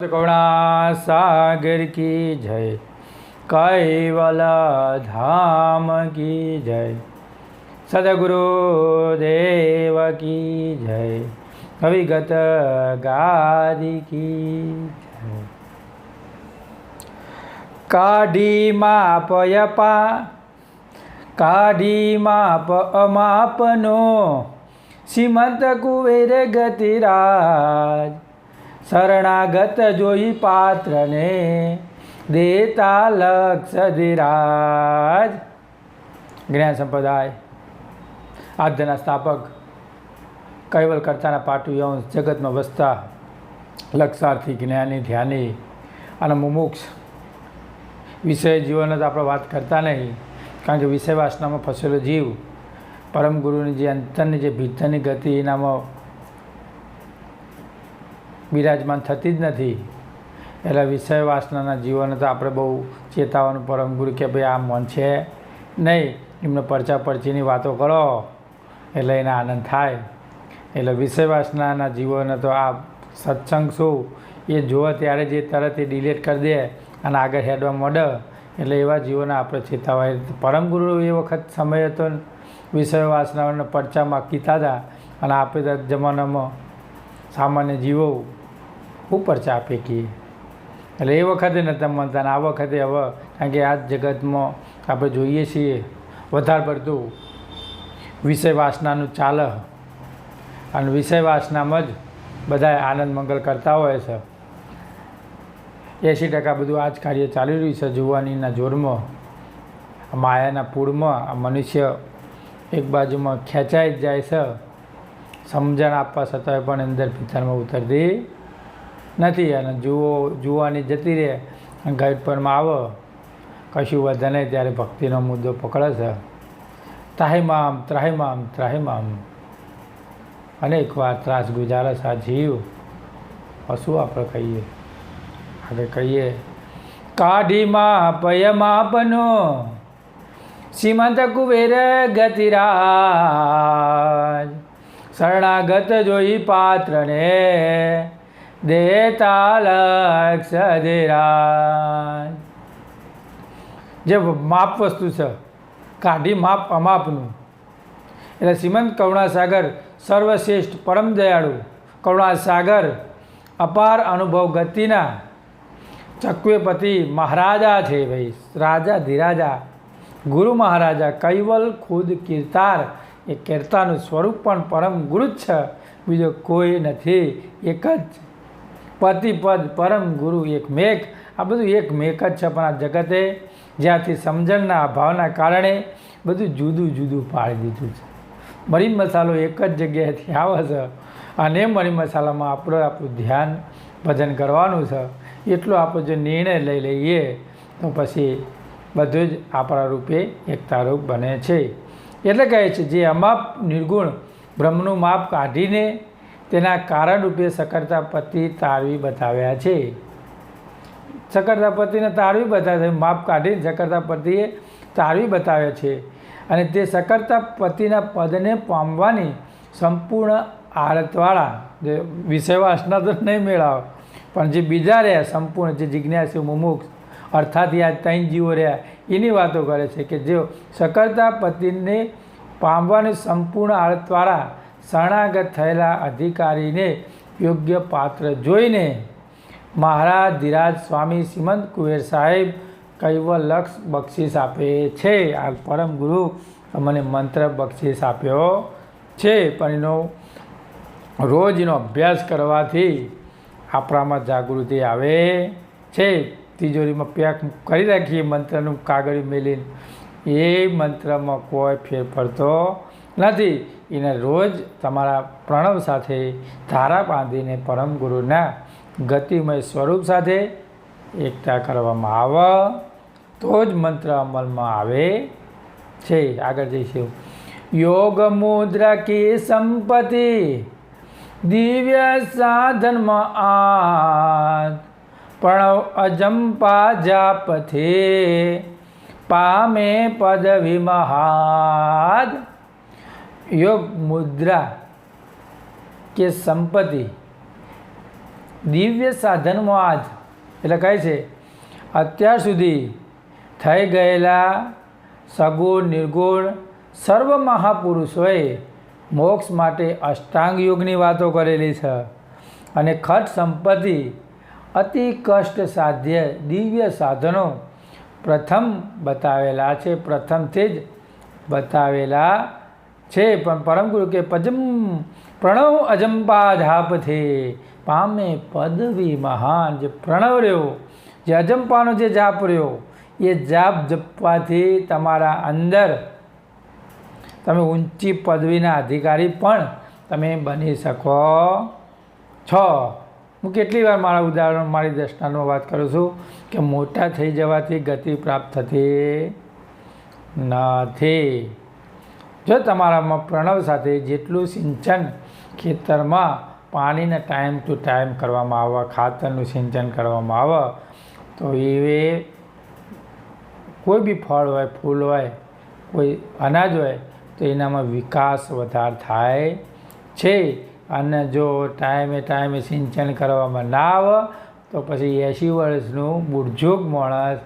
કરુણા સાગર કી જય કૈવલ ધામ કી જય સદગુરુ દેવ કી જય અવિગત ગાદી કી જય કાઢી માપ યપા કાઢી માપ અમાપનો શ્રીમંત કુવેર ગતિરાજ શરણાગત જોઈ પાત્રને દેતા લક્ષ ધીરાજ જ્ઞાન સંપ્રદાય, આદ્યના સ્થાપક, કૈવલ કરતાના પાટુયંશ, જગતમાં વસતા લક્ષાર્થી જ્ઞાની, ધ્યાની અને મુમુક્ષ. વિષય જીવન જ આપણે વાત કરતા નહીં, કારણ કે વિષય વાસનામાં ફસેલો જીવ. પરમ ગુરુની જે અંતરની જે ભીતરની ગતિ એનામાં બિરાજમાન થતી જ નથી. એટલે વિષય વાસનાના જીવન તો આપણે બહુ ચેતાવાનું પરમ ગુરુ કે ભાઈ આ મન છે નહીં. એમને પરચા પરચીની વાતો કરો, એટલે એને આનંદ થાય. એટલે વિષય વાસનાના જીવન તો આ સત્સંગ શું? એ જુઓ ત્યારે જે તરત એ ડિલેટ કરી દે અને આગળ હેડવા માંડે. એટલે એવા જીવોને આપણે ચેતાવાય પરમ ગુરુ એ વખત સમય હતો વિષય વાસનાઓને પરચામાં કીતા હતા. અને આપે તો જમાનામાં સામાન્ય જીવો ઉપર ચા ફેંકીએ એટલે એ વખતે નહોતા માનતા આ વખતે હવે, કારણ કે આ જગતમાં આપણે જોઈએ છીએ, વધારે પડતું વિષય વાસનાનું ચાલે અને વિષય વાસનામાં જ બધા આનંદ મંગલ કરતા હોય છે. એંશી ટકા બધું આ જ કાર્ય ચાલી રહ્યું છે જુવાનીના જોરમાં. માયાના પૂળમાં આ મનુષ્ય એક બાજુમાં ખેંચાઈ જ જાય છે. સમજણ આપવા છતાંય પણ અંદર ભીતરમાં ઉતરતી નથી અને જુઓ, જુવાની જતી રહે. પરમાં આવે. કશું વધે નહીં, ત્યારે ભક્તિનો મુદ્દો પકડે છે. ત્રાહિમામ ત્રાહિમામ ત્રાહિમામ. અનેક વાર ત્રાસ ગુજારે છે આ જીવ. પશુ આપણે કહીએ. આપણે કહીએ કાઢીમાં માપનો શ્રીમંત કુબેર ગતિરાજ. શરણાગત જોઈ પાત્રને. દેતા લક્ષ ધીરાજ જે માપ વસ્તુ છે, કાઢી માપ અમાપનું. એટલે શ્રીમંત કરુણાસાગર સર્વશ્રેષ્ઠ પરમ દયાળુ. કરુણાસાગર, અપાર અનુભવ ગતિના ચક્વેપતિ મહારાજા છે ભાઈ. રાજા ધીરાજા. ગુરુ મહારાજા કૈવલ ખુદ કીર્તાર. એ કીર્તાનું સ્વરૂપ પણ પરમ ગુરુ જ છે. બીજો કોઈ નથી. એક જ પતિ પદ પરમ ગુરુ એક મેઘ. આ બધું એક મેઘ જ છે પણ આ જગતે જ્યાંથી સમજણના અભાવના કારણે બધું જુદું જુદું પાડી દીધું છે. મરી મસાલો એક જ જગ્યાએથી આવે છે અને મરી મસાલામાં આપણે આપણું ધ્યાન ભજન કરવાનું છે. એટલો આપણે જો નિર્ણય લઈ લઈએ તો પછી બધું જ આપણા રૂપે એકતારૂપ બને છે. એટલે કહે છે, જે અમાપ નિર્ગુણ બ્રહ્મનું માપ કાઢીને તેના કારણરૂપે સકર્તાપતિ તારવી બતાવ્યા છે. સકર્તાપતિને તારવી બતાવે માપ કાઢીને સકર્તાપતિએ તારવી બતાવ્યા છે. અને તે સકર્તાપતિના પદને પામવાની સંપૂર્ણ આરતવાળા જે વિષયવાસના તો નહીં મેળાવે, પણ જે બીજા રહ્યા, સંપૂર્ણ જે જિજ્ઞાસુ મુમુક્ષ, અર્થાત આ ત્રણ જીવો રહ્યા, એની વાતો કરે છે કે જે સકળતા પતિને પામવાની સંપૂર્ણ આળતવાળા શરણાગત થયેલા અધિકારીને યોગ્ય પાત્ર જોઈને મહારાજ ધીરાજ સ્વામી શ્રીમંત કુબેર સાહેબ કૈવલક્ષ બક્ષિસ આપે છે. આ પરમ ગુરુ મને મંત્ર બક્ષિસ આપ્યો છે. પણ એનો રોજનો અભ્યાસ કરવાથી આપણામાં જાગૃતિ આવે છે. તિજોરીમાં પેક કરી રાખીએ મંત્રનું કાગળ મેલીને. એ મંત્રમાં કોઈ ફેર પડતો નથી. એને રોજ તમારા પ્રણવ સાથે ધારા બાંધીને પરમ ગુરુના ગતિમય સ્વરૂપ સાથે એકતા કરવામાં આવે. તો જ મંત્ર અમલમાં આવે છે. આગળ જઈશું. યોગ મુદ્રા કી સંપત્તિ દિવ્ય સાધનમાં આ પ્રણવ અજંપા જાપથે પામે પદવી મહાદ. યોગ મુદ્રા કે સંપત્તિ. દિવ્ય સાધનમાં આજ, એટલે કહે છે, અત્યાર સુધી થઈ ગયેલા સગુણ, નિર્ગુણ સર્વ મહાપુરુષોએ મોક્ષ માટે અષ્ટાંગ યોગની વાતો કરેલી છે. અને ખટ સંપત્તિ અતિ કષ્ટ સાધ્ય દિવ્ય સાધનો પ્રથમ બતાવેલા છે, પ્રથમથી જ બતાવેલા છે, પણ પરમ ગુરુ કે પજમ પ્રણવ અજંપા જાપથી પામે પદવી મહાન જે પ્રણવ રહ્યો, જે અજંપાનો જે જાપ રહ્યો, એ જાપ જપવાથી તમારા અંદર તમે ઊંચી પદવીના અધિકારી પણ તમે બની શકો. છો. હું કેટલી વાર મારા ઉદાહરણ મારી દર્શનાનો વાત કરું છું કે મોટા થઈ જવાથી ગતિ પ્રાપ્ત થતી નથી. જો તમારામાં પ્રણવ સાથે જેટલું સિંચન ખેતરમાં પાણીને ટાઈમ ટુ ટાઈમ કરવામાં આવે, ખાતરનું સિંચન કરવામાં આવે, તો એ કોઈ બી ફળ હોય, ફૂલ હોય, કોઈ અનાજ હોય, તો એનામાં વિકાસ વધારે થાય છે. અને જો ટાઈમે ટાઈમે સિંચન કરવામાં ના આવે, તો પછી એંશી વર્ષનું બુઢજોગ માણસ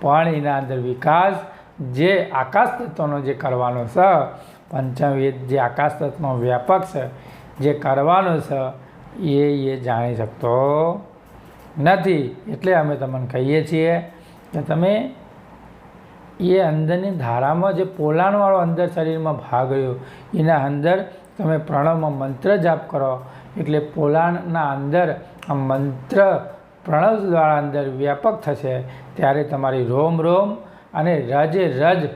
પણ એના અંદર વિકાસ જે આકાશ તત્વનો જે કરવાનો છે, પંચમવેદ જે આકાશ તત્વનો વ્યાપક છે, જે કરવાનો છે, એ એ જાણી શકતો નથી. એટલે અમે તમને કહીએ છીએ કે તમે એ અંદરની ધારામાં જે પોલાણવાળો અંદર શરીરમાં ભાગ રહ્યો, એના અંદર તમે પ્રણવમાં મંત્ર જાપ કરો, એટલે પોલાણના અંદર આ મંત્ર પ્રણવ દ્વારા અંદર વ્યાપક થશે. ત્યારે તમારી રોમ રોમ અને રજે રજ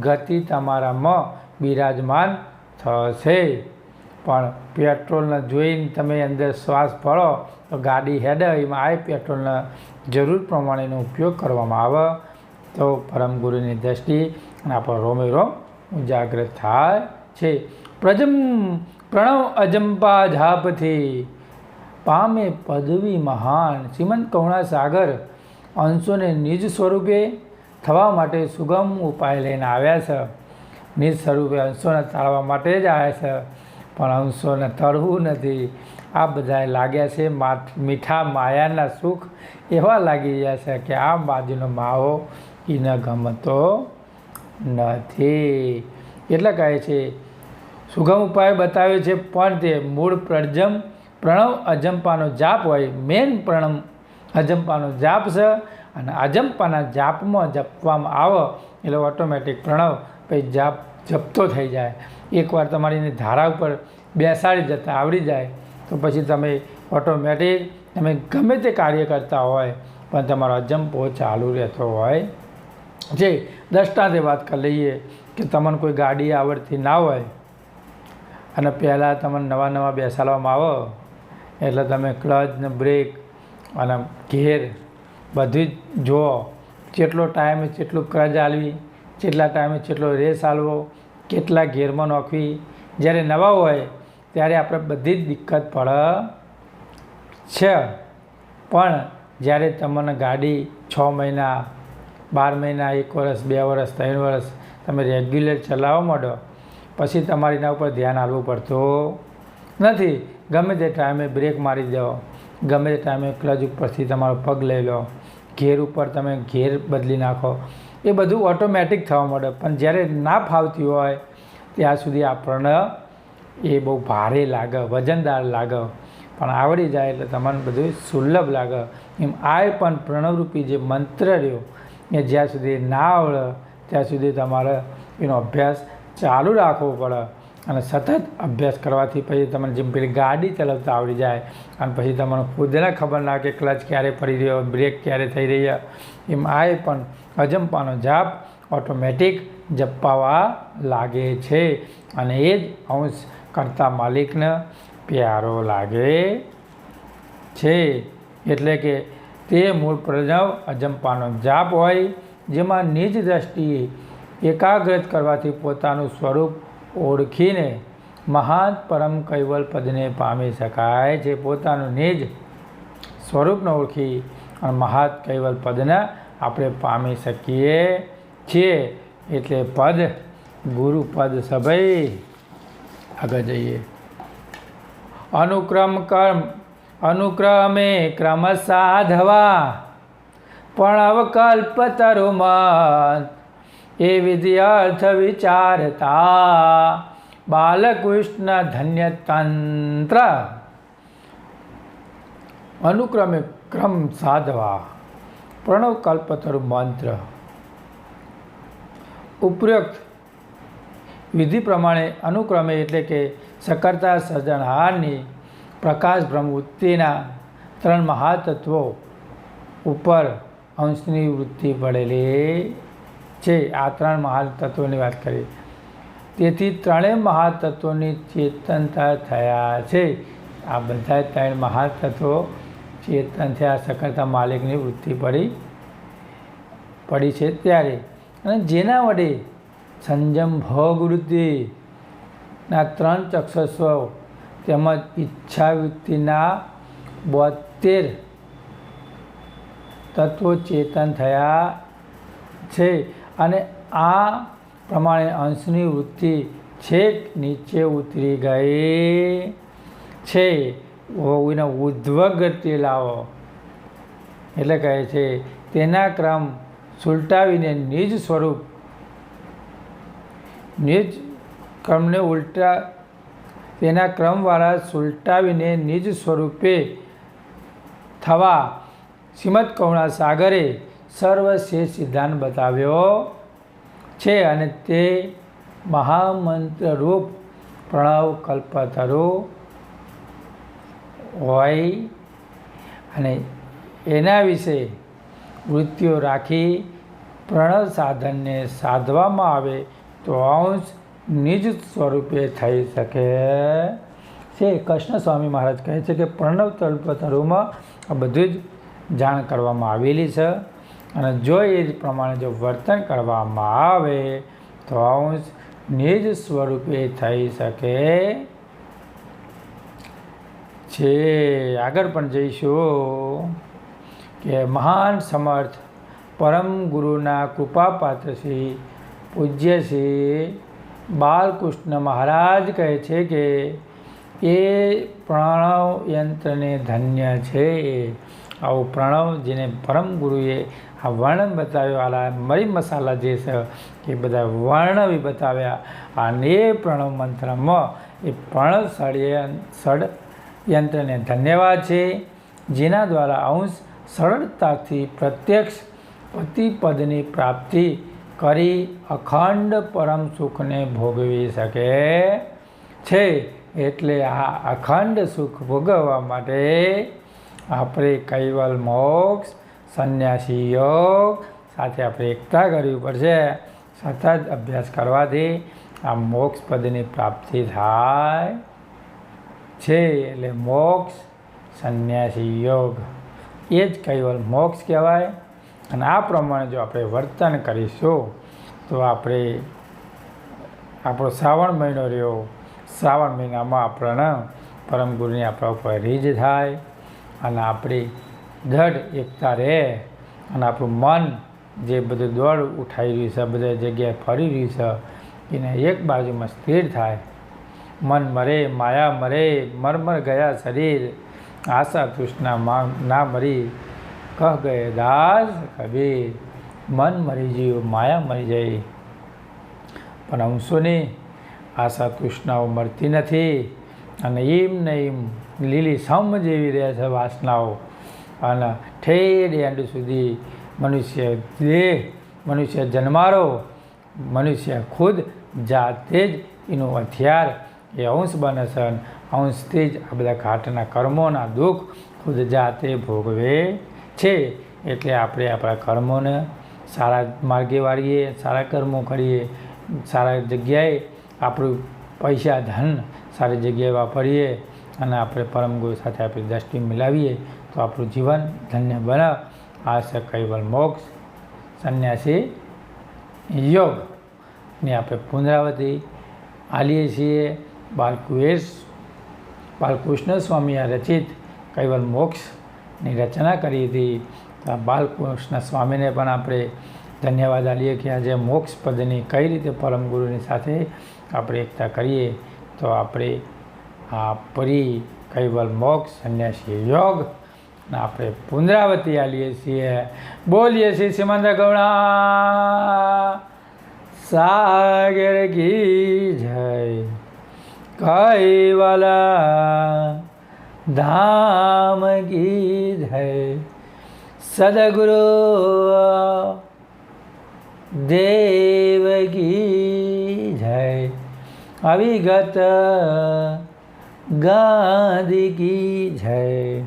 ગતિ તમારામાં બિરાજમાન થશે. પણ પેટ્રોલને જોઈને તમે અંદર શ્વાસ ભરો તો ગાડી હેડે, એમાં આ પેટ્રોલના જરૂર પ્રમાણેનો ઉપયોગ કરવામાં આવે. તો પરમ ગુરુની દ્રષ્ટિ આપણો રોમે રોમ ઉજાગ્રત થાય છે. પ્રજમ પ્રણવ અજંપા ઝાપથી પામે પદવી મહાન. શ્રીમંત કરુણાસાગર અંશોને નિજ સ્વરૂપે થવા માટે સુગમ ઉપાય લઈને આવ્યા છે. નિજ સ્વરૂપે અંશોને તાળવા માટે જ આવ્યા છે. પણ અંશોને તળવું નથી. આ બધાએ લાગ્યા છે મીઠા માયાના સુખ એવા લાગી ગયા છે કે આ બાજુનો માવો એને ગમતો નથી. એટલે કહે છે, સુગમ ઉપાય બતાવ્યો છે, પણ તે મૂળ પ્રજમ પ્રણવ અજંપાનો જાપ હોય. મેન પ્રણવ અજંપાનો જાપ છે અને અજંપાના જાપમાં જપવામાં આવો એટલે ઓટોમેટિક પ્રણવ પછી જાપ જપતો થઈ જાય. એકવાર તમારી ધારા ઉપર બેસાડી જતા આવડી જાય, તો પછી તમે ઓટોમેટિક તમે ગમે તે કાર્ય કરતા હોય, પણ તમારો અજંપો ચાલુ રહેતો હોય. જે દૃષ્ટાંતે વાત કરી લઈએ કે તમને કોઈ ગાડી આવડતી ના હોય, અને પહેલાં તમને નવા નવા બેસાડવામાં આવો, એટલે તમે ક્લચ ને બ્રેક અને ઘેર બધું જ જુઓ, જેટલો ટાઈમે જેટલું ક્રજ આલવી, જેટલા ટાઈમે જેટલો રેસ આલવો, કેટલા ગેરમાં નોખવી, જ્યારે નવા હોય, ત્યારે આપણે બધી જ દિક્કત પડે છે. પણ જ્યારે તમને ગાડી છ મહિના, બાર મહિના, એક વર્ષ બે વર્ષ ત્રણ વર્ષ તમે રેગ્યુલર ચલાવવા માંડો, પછી તમારે એના ઉપર ધ્યાન આપવું પડતું નથી. ગમે તે ટાઈમે બ્રેક મારી દો, ગમે તે ટાઈમે ક્લચ ઉપરથી તમારો પગ લઈ લો ઘેર ઉપર તમે ઘેર બદલી નાખો. એ બધું ઓટોમેટિક થવા માંડે. પણ જ્યારે ના ફાવતી હોય, ત્યાં સુધી આપણને એ બહુ ભારે લાગે, વજનદાર લાગે. પણ આવડી જાય એટલે તમને બધું સુલભ લાગે. એમ આ પણ પ્રણવરૂપી જે મંત્ર રહ્યો, એ જ્યાં સુધી ના આવડે, ત્યાં સુધી તમારે એનો અભ્યાસ ચાલુ રાખવો પડે. અને સતત અભ્યાસ કરવાથી પછી તમને જેમ પેલી ગાડી ચલાવતા આવડી જાય અને પછી તમને ખુદને ખબર ના કે ક્લચ ક્યારે પડી રહ્યો, બ્રેક ક્યારે થઈ રહ્યા એમ આ પણ અજંપાનો જાપ ઓટોમેટિક જપાવા લાગે છે અને એ જ અંશ કરતા માલિકને પ્યારો લાગે છે. એટલે કે તે મૂળ પ્રણવ અજંપાનો જાપ હોય, જેમાં નિજ દ્રષ્ટિએ એકાગ્રત કરવાથી પોતાનું સ્વરૂપ ઓળખીને મહાન પરમ કૈવલ પદને પામી શકાય છે. પોતાનું નિજ સ્વરૂપને ઓળખી અને મહાત કૈવલ પદને આપણે પામી શકીએ છીએ. એટલે પદ, ગુરુ પદ સભય આગળ જઈએ. અનુક્રમ કર્મ, અનુક્રમે ક્રમ સાધવા, પણ અવકલ્પ તરુમત એ વિધિ અર્થ વિચારતા. બાલકૃષ્ણ ધન્ય તંત્ર અનુક્રમે ક્રમ સાધવા. પ્રણવ કલ્પતરુ મંત્ર. ઉપરોક્ત વિધિ પ્રમાણે અનુક્રમે એટલે કે સકર્તા સર્જનહારની પ્રકાશ બ્રહ્મવૃત્તિના ત્રણ મહાતત્વો ઉપર અંશની વૃત્તિ પડેલી છે આ ત્રણ મહાતત્વોની વાત કરી તેથી ત્રણેય મહાતત્વોની ચેતનતા થયા છે. આ બધા ત્રણ મહાતત્વો ચેતન થયા, સકળતા, માલિકની વૃત્તિ પડી પડી છે ત્યારે. અને જેના વડે સંજમ ભોગ વૃત્તિના ત્રણ ચક્ષસ્વ તેમજ ઈચ્છાવૃત્તિના બોતેર તત્વો ચેતન થયા છે. અને આ પ્રમાણે અંશની વૃત્તિ છેક નીચે ઉતરી ગઈ. છે. એને ઉદ્ધ્વગતિ લાવો. એટલે કહે છે, તેના ક્રમ સુલટાવીને નિજ સ્વરૂપ, નિજ ક્રમને ઉલટા, તેના ક્રમવાળા સુલટાવીને નિજ સ્વરૂપે થવા શ્રીમદ કરુણા સાગરે સર્વશ્રેષ્ઠ સિદ્ધાંત બતાવ્યો છે અને તે મહામંત્રરૂપ પ્રણવ કલ્પતરુ હોય અને એના વિશે વૃત્તિઓ રાખી પ્રણવ સાધનને સાધવામાં આવે તો અંશ નિજ સ્વરૂપે થઈ શકે. છે, કૃષ્ણ સ્વામી મહારાજ કહે છે કે પ્રણવ કલ્પતરુમાં આ બધું જ જાણ કરવામાં આવેલી છે. અને જો એ જ પ્રમાણે જો વર્તન કરવામાં આવે, તો અંશ નિજ સ્વરૂપે થઈ શકે. છે. આગળ પણ જઈશું કે મહાન સમર્થ પરમ ગુરુના કૃપાપાત્ર શ્રી પૂજ્ય શ્રી બાલકૃષ્ણ મહારાજ કહે છે કે, એ પ્રણવ યંત્રને ધન્ય છે. આવું પ્રણવ જેને પરમ ગુરુએ આ વર્ણન બતાવ્યું આલા મરી મસાલા જે છે, એ બધા વર્ણવી બતાવ્યા. અને પ્રણવ મંત્રમાં એ સળિય સળ યંત્રને ધન્યવાદ છે. જેના દ્વારા અંશ સરળતાથી પ્રત્યક્ષ પતિપદની પ્રાપ્તિ કરી અખંડ પરમ સુખને ભોગવી શકે છે. એટલે આ અખંડ સુખ ભોગવવા માટે આપણે કૈવલ મોક્ષ સંન્યાસી યોગ સાથે આપણે એકતા કરવી પડશે. સતત અભ્યાસ કરવાથી આ મોક્ષ પદની પ્રાપ્તિ થાય છે. એટલે મોક્ષ સંન્યાસી યોગ એ જ કેવલ મોક્ષ કહેવાય. અને આ પ્રમાણે જો આપણે વર્તન કરીશું, તો આપણે, આપણો શ્રાવણ મહિનો રહ્યો. શ્રાવણ મહિનામાં આપણને પરમ ગુરુની આપણા ઉપર રીજ થાય. અને આપણી દઢ એકતા રહે અને આપણું મન જે બધું દોડ ઉઠાવી રહ્યું છે, બધા જગ્યાએ ફરી રહ્યું છે, એને એક બાજુમાં સ્થિર થાય. મન મરે, માયા મરે, મરમર ગયા શરીર. આશા તૃષ્ણા ના મરી. કહ ગયે દાસ કબીર, મન મરી ગયું, માયા મરી જાય પણ અંશોની આશા તૃષ્ણાઓ મળતી નથી અને એમ ને એમ લીલી સમ જેવી રહે છે વાસનાઓ. અને ઠેર એન્ડ સુધી મનુષ્ય દેહ, મનુષ્ય જન્મારો, મનુષ્ય ખુદ જાતે જ એનું હથિયાર, એ અંશ બને છે. અંશથી જ આ બધા ઘાટના કર્મોના દુઃખ ખુદ જાતે ભોગવે છે. એટલે આપણે આપણા કર્મોને સારા માર્ગે વાળીએ, સારા કર્મો કરીએ, સારા જગ્યાએ આપણું પૈસા ધન સારી જગ્યાએ વાપરીએ અને આપણે પરમગુરુ સાથે આપણી દ્રષ્ટિ મિલાવીએ તો આપણું જીવન ધન્ય બને. આ છે કૈવલ મોક્ષ. સંન્યાસી યોગની આપણે પુનરાવૃત્તિ આલીએ છીએ. બાલકુએશ બાલકૃષ્ણ સ્વામીએ રચિત કૈવલ મોક્ષની રચના કરી હતી. બાલકૃષ્ણ સ્વામીને પણ આપણે ધન્યવાદ આલીએ કે આજે મોક્ષ પદની કઈ રીતે પરમ ગુરુની સાથે આપણે એકતા કરીએ. તો આપણે આ પરી કૈવલ મોક્ષ, સંન્યાસી યોગ આપણે પુનરાવતી આલીએ છીએ. બોલીએ છીએ શ્રીમંત ગૌણા. સાગર કી જય. કૈવલા ધામ કી જય. સદગુરુ દેવગી જય. અવિગત ગાંધી કી જય.